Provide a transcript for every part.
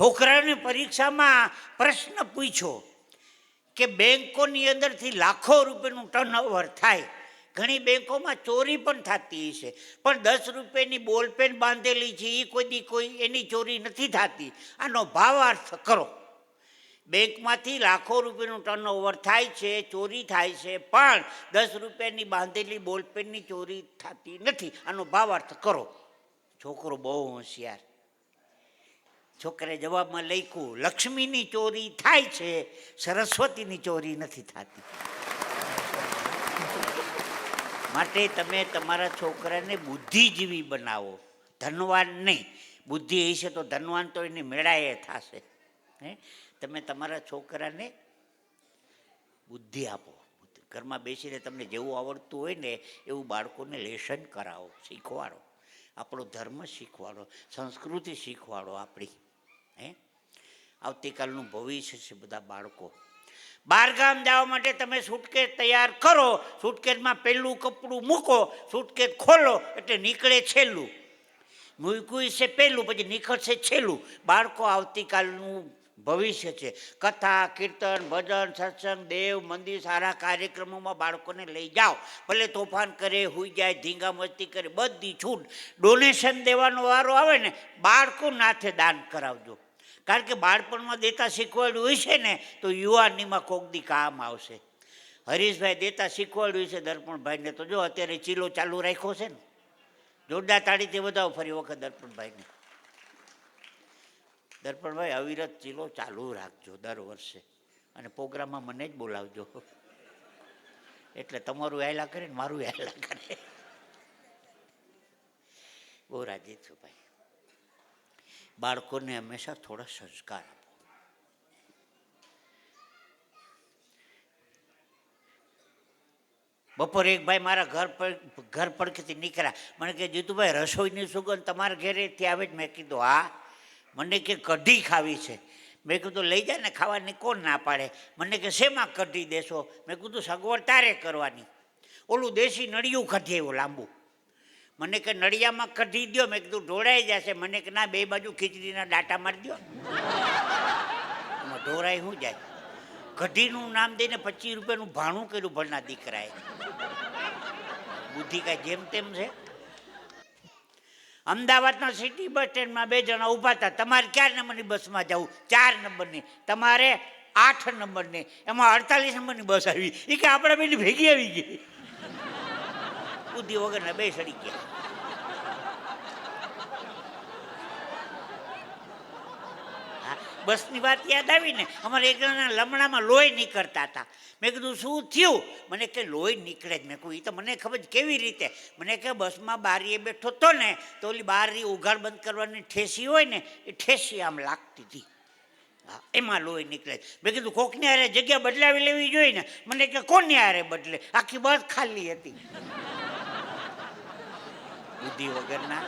છોકરાને પરીક્ષામાં પ્રશ્ન પૂછ્યો કે બેન્કોની અંદરથી લાખો રૂપિયાનું ટર્નઓવર થાય. ઘણી બેન્કોમાં ચોરી પણ થતી છે પણ દસ રૂપિયાની બોલપેન બાંધેલી છે એ કોઈ કોઈ એની ચોરી નથી થતી. આનો ભાવાર્થ કરો. બેંકમાંથી લાખો રૂપિયાનું ટર્નઓવર થાય છે, ચોરી થાય છે, પણ દસ રૂપિયાની બાંધેલી બોલપેનની ચોરી થતી નથી. આનો ભાવાર્થ કરો. છોકરો બહુ હોશિયાર. છોકરાએ જવાબમાં લખ્યું, લક્ષ્મીની ચોરી થાય છે, સરસ્વતીની ચોરી નથી થતી. માટે તમે તમારા છોકરાને બુદ્ધિજીવી બનાવો. ધનવાન નહીં. બુદ્ધિ હશે તો ધનવાન તો એની મેળાએ થશે. હે? તમે તમારા છોકરાને બુદ્ધિ આપો. ઘરમાં બેસીને તમને જેવું આવડતું હોય ને, એવું બાળકોને લેસન કરાવો, શીખવાડો. આપણો ધર્મ શીખવાડો, સંસ્કૃતિ શીખવાડો આપણી. હે? આવતીકાલનું ભવિષ્ય છે બધા બાળકો. બહારગામ જવા માટે તમે સુટકેસ તૈયાર કરો, સુટકેસમાં પહેલું કપડું મૂકો, સુટકેસ ખોલો, એટલે નીકળે છેલ્લું. મૂક્યું છે પહેલું, પછી નીકળશે છેલ્લું. બાળકો, આવતીકાલનું ભવિષ્ય છે. કથા, કીર્તન, ભજન, સત્સંગ, દેવ, મંદિર, સારા કાર્યક્રમોમાં બાળકોને લઈ જાઓ. ભલે તોફાન કરે, હોઈ જાય, ધીંગા મસ્તી કરે, બધી છૂટ. ડોનેશન દેવાનો વારો આવે ને, બાળકો નાથે દાન કરાવજો. કારણ કે બાળપણમાં દેતા શીખવાડ્યું હોય છે ને, તો યુવાનીમાં કોક દી કામ આવશે. હરીશભાઈ દેતા શીખવાડ્યું છે દર્પણભાઈને તો જો અત્યારે ચીલો ચાલુ રાખ્યો છે ને, જોરદાર તાળીથી વધાવો, ફરી વખત દર્પણભાઈને. દર્પણભાઈ, અવિરત ચીલો ચાલુ રાખજો દર વર્ષે, અને પ્રોગ્રામમાં મને જ બોલાવજો. એટલે તમારું આયલા કરે ને, મારું આયલા કરે. બહુ રાજી છું ભાઈ. બાળકોને હંમેશા થોડા સંસ્કાર આપો. બપોરે એક ભાઈ મારા ઘર પર, ઘર પડખેથી નીકળ્યા. મને કે જીતુભાઈ રસોઈની સુગંધ તમારા ઘરેથી આવે જ. મેં કીધું, હા. મને કે કઢી ખાવી છે. મેં કીધું, લઈ જાય ને ખાવાની, કોણ ના પાડે? મને કે શેમાં કઢી દેશો? મેં કીધું, સગવડ તારે કરવાની. ઓલું દેશી નળિયું કઢી એવું લાંબુ. મને કે નળિયામાં કઢી દો મેં કીધું, ઢોળાઈ જશે. મને કે ના, બે બાજુ ખીચડીના ડાટા મારી દો ઢોરાઈ શું જાય? કઢીનું નામ દઈને પચીસ રૂપિયાનું ભાણું કર્યું ભણના દીકરાએ. બુદ્ધિ કાંઈ જેમ તેમ છે. અમદાવાદના સિટી બસ સ્ટેન્ડમાં બે જણા ઊભા હતા. તમારે ક્યાં નંબરની બસમાં જવું? ચાર નંબરની. તમારે આઠ નંબરની. એમાં અડતાલીસ નંબરની બસ આવી. એ કે આપણે બેની ભેગી આવી ગઈ. બુદ્ધિ વગરના બે સડી ગયા. વાત યાદ આવી ને અમારે એક લમણામાં લોહી નીકળતા હતા. મેં કીધું, શું થયું? મને કે, લોહી નીકળે જ. મેં કહ્યું એ તો મને ખબર કેવી રીતે? મને કે, બસમાં બારીએ બેઠો તો ને, તો ઓલી બારી ઉઘાડ બંધ કરવાની ઠેસી હોય ને, એ ઠેસી આમ લાગતી હતી. હા, એમાં લોહી નીકળે મેં કીધું કોકને હારે જગ્યા બદલાવી લેવી જોઈએ ને? મને કે કોને હારે બદલે? આખી બસ ખાલી હતી. બુદ્ધિ વગરના.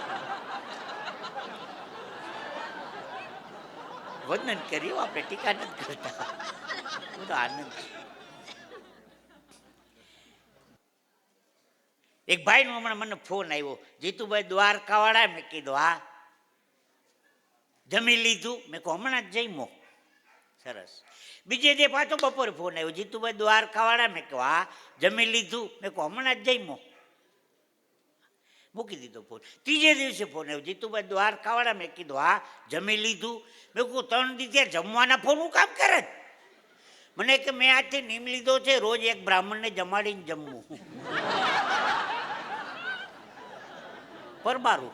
વંદન કર્યું, આપણે ટીકા નથી કરતા. બધો આનંદ. એક ભાઈનો હમણાં મને ફોન આવ્યો. જીતુભાઈ દ્વારકાવાળા મેં કીધું, હા. જમી લીધું. મેં કહું હમણાં જ જઈમો સરસ. બીજે દે પાછો બપોરે ફોન આવ્યો, જીતુભાઈ દ્વારકાવાળા મેં કહું હા. જમી લીધું. મેં કહું હમણાં જ જઈમો મૂકી દીધો ફોન. ત્રીજે દિવસે ફોન આવ્યો. જીતુભાઈ દ્વારકાવાળા મેં કીધું, હા, જમી લીધું. મેં કહું ત્રણ દિવસે જમવાના ફોન હું કામ કરે મને કે, મેં આજથી નિમ લીધો છે, રોજ એક બ્રાહ્મણને જમાડીને જમવું. પરબારું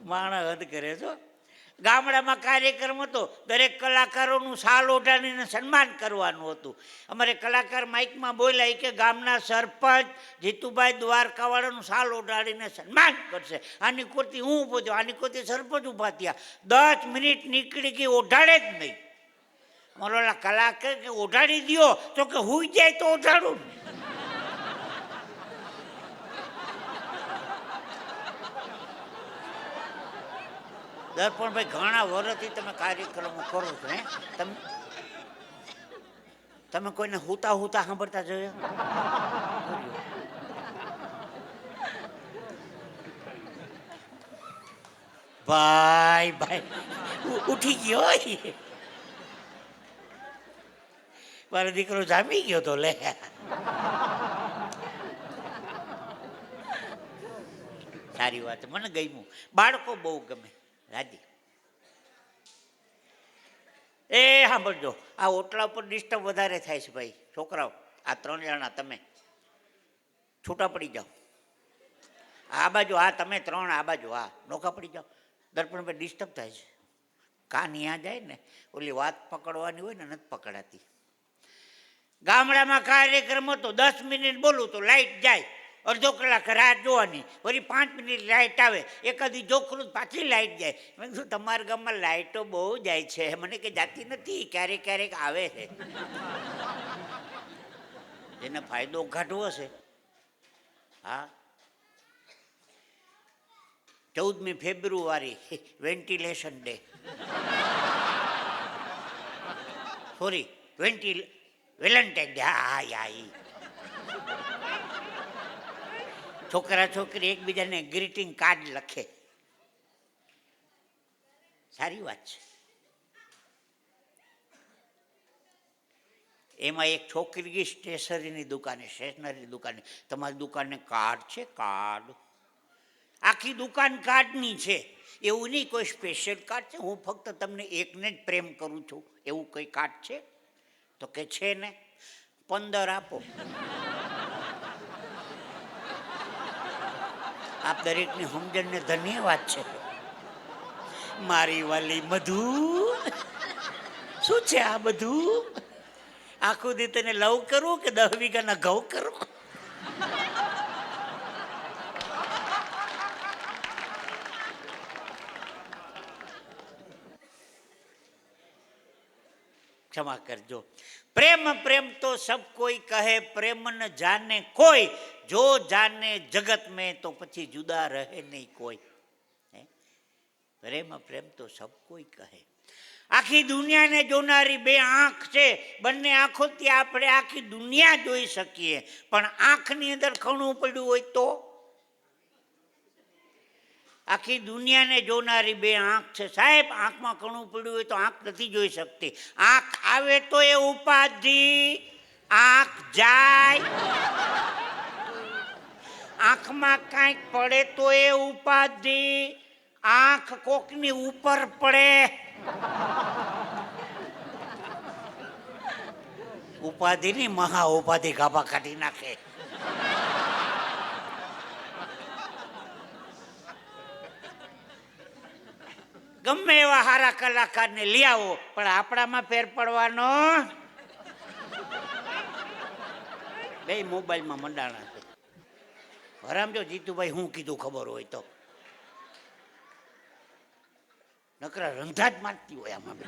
માણસ હદ કરે છો ગામડામાં કાર્યક્રમ હતો, દરેક કલાકારોનું સાલ ઓઢાડીને સન્માન કરવાનું હતું. અમારે કલાકાર માઇકમાં બોલ્યા કે ગામના સરપંચ જીતુભાઈ દ્વારકાવાળાનું સાલ ઓઢાડીને સન્માન કરશે. આની કોતી હું ઊભો થયો? આની કોતી સરપંચ ઊભા થયા? દસ મિનિટ નીકળી ગઈ, ઓઢાડે જ નહીં. મારો કલાકાર કે ઓઢાડી દ્યો, તો કે હુઈ જાય તો ઓઢાડું. દર્પણભાઈ, ઘણા વર્ષથી તમે કાર્યક્રમો કરો છો, હે? તમે તમે કોઈને હુતા હુતા સાંભળતા જોયા? ભાઈ ભાઈ ઉઠી ગયો. મારો દીકરો જામી ગયો તો, લે. સારી વાત મને ગમ્યું. બાળકો બહુ ગમે. રાજી. એ સાંભળજો, આ ઓટલા ઉપર ડિસ્ટર્બ વધારે થાય છે ભાઈ. છોકરાઓ, આ ત્રણ જણા તમે. છૂટા પડી જાઓ. આ બાજુ આ, તમે ત્રણ, આ બાજુ આ. નોખા પડી જાઓ. દર્પણ પર ડિસ્ટર્બ થાય છે. કાન ત્યાં જાય ને, ઓલી વાત પકડવાની હોય ને, નથી પકડાતી. ગામડામાં કાર્યક્રમ હતો, દસ મિનિટ બોલું તો લાઈટ જાય. અડધો કલાક રાહ જોવાની. વળી પાંચ મિનિટ લાઇટ આવે, એકાદી જોખરું પાછી લાઈટ જાય. મેં કીધું, તમારા ગામમાં લાઇટો બહુ જાય છે. મને કે, જાતી નથી, ક્યારેક ક્યારેક આવે છે. જેને ફાયદો ઘાટવો છે. હા. ચૌદમી ફેબ્રુઆરી વેન્ટિલેશન ડે સોરી વેન્ટિલ વેલેન્ટાઇન ડે હા હા, યા છોકરા છોકરી એકબીજાને ગ્રીટિંગ કાર્ડ લખે. સારી વાત છે. એમાં એક છોકરી સ્ટેશનરીની દુકાને સ્ટેશનરી દુકાને. તમારી દુકાને કાર્ડ છે? કાર્ડ આખી દુકાન કાર્ડની છે. એવું નહીં, કોઈ સ્પેશિયલ કાર્ડ છે? હું ફક્ત તમને એકને જ પ્રેમ કરું છું. એવું કોઈ કાર્ડ છે? તો કે છે ને? પંદર આપો. આપ દરેકની સમજણને ધન્યવાદ છે. મારી વાલી મધુ, શું છે આ બધું? આખું દી તને લવ કરું કે દહ વીઘાના ઘઉં કરું? ક્ષમા કરજો. પ્રેમ પ્રેમ તો સબ કોઈ કહે, પ્રેમ ન જાને કોઈ. જો જાને જગત મેં, તો પછી જુદા રહે નહીં કોઈ. પ્રેમ પ્રેમ તો સબ કોઈ કહે. આખી દુનિયાને જોનારી બે આંખ છે. બંને આંખોથી આપણે આખી દુનિયા જોઈ શકીએ. પણ આંખની અંદર ખણું પડ્યું હોય તો? આખી દુનિયાને જોનારી બે આંખ છે. સાહેબ, આંખમાં કણું પડ્યું હોય તો આંખ નથી જોઈ શકતી. આંખ આવે તો એ ઉપાધિ. આંખ જાય. આંખમાં કાંઈક પડે તો એ ઉપાધિ. આંખ કોકની ઉપર પડે. ઉપાધિ ની મહા ઉપાધિ ગાભા કાઢી નાખે. ગમે એવા સારા કલાકારને લઈ આવો, પણ આપણામાં ફેર પડવાનો. બે મોબાઈલમાં મંડાણા હરામ જો જીતુભાઈ હું કીધું ખબર હોય તો. નકરા રંધા જ મારતી હોય આમાં